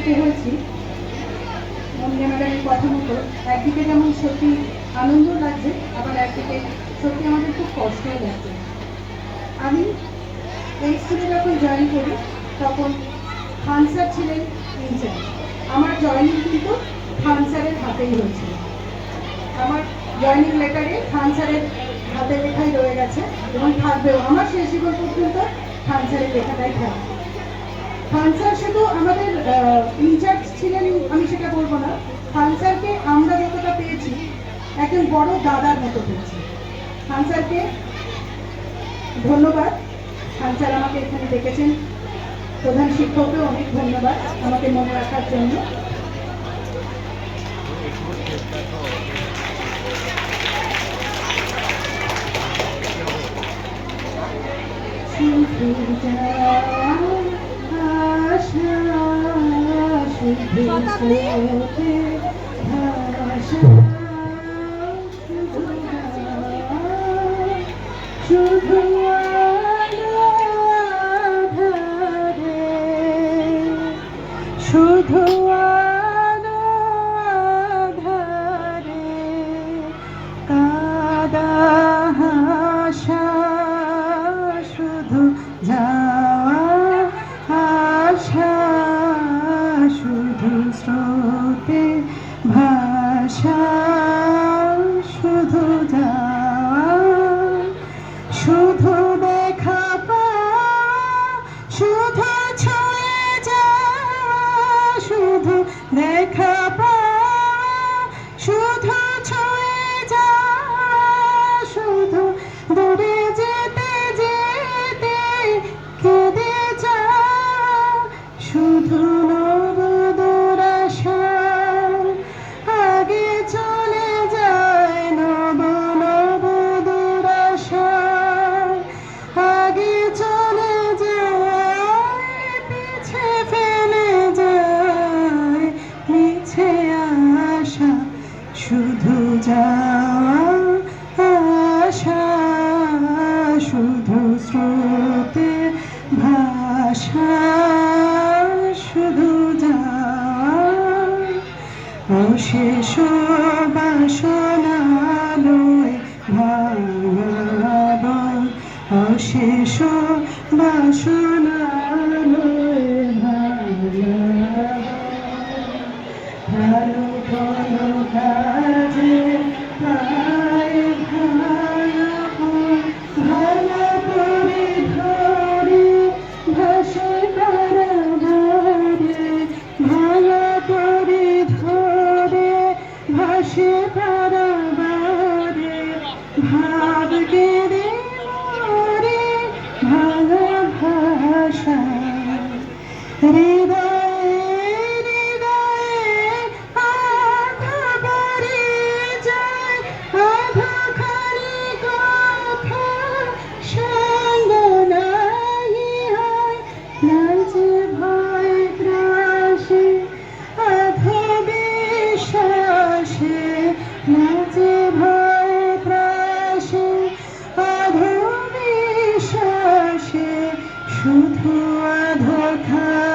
দিতে হয়েছি। ম্যাডামের কথা মতো, একদিকে যেমন সত্যি আনন্দ লাগছে, আবার একদিকে সত্যি আমাদের খুব কষ্টও লাগছে। আমি এই স্কুলে যখন জয়েন করি, তখন ফানসার ছিলেন ইনচার্জ আমার জয়নিং কিন্তু ফানসারের হাতেই হয়েছিল আমার জয়নিং লেটারে ফানসারের হাতে লেখাই রয়ে গেছে এবং থাকবেও। আমার শেষ জীবন পর্যন্ত ফানসারের লেখাটাই থাকবে। খান স্যার শুধু আমাদের ইনচার্জ ছিলেন, আমি সেটা বলব না। খান স্যারকে আমরা যতটা পেয়েছি, একজন বড় দাদার মতো পেয়েছি। খান স্যারকে ধন্যবাদ। খান স্যার আমাকে এখানে ডেকেছেন। প্রধান শিক্ষককেও অনেক ধন্যবাদ আমাকে মনে রাখার জন্য। শুধু যাও শুধু আধারে কাদা হাসা শুধু যাওয়া আশা ভাষা শুধু যাওয়া শুধু যাওয়া আশা শুধু স্রোতে ভাষা শুধু যাওয়া অশেষ বাসনালয় ভাঙাব অশেষ বাসনালয় নাচে ভয় ত্রাসে আধা বিশ্বাসে শুধু আধার খানি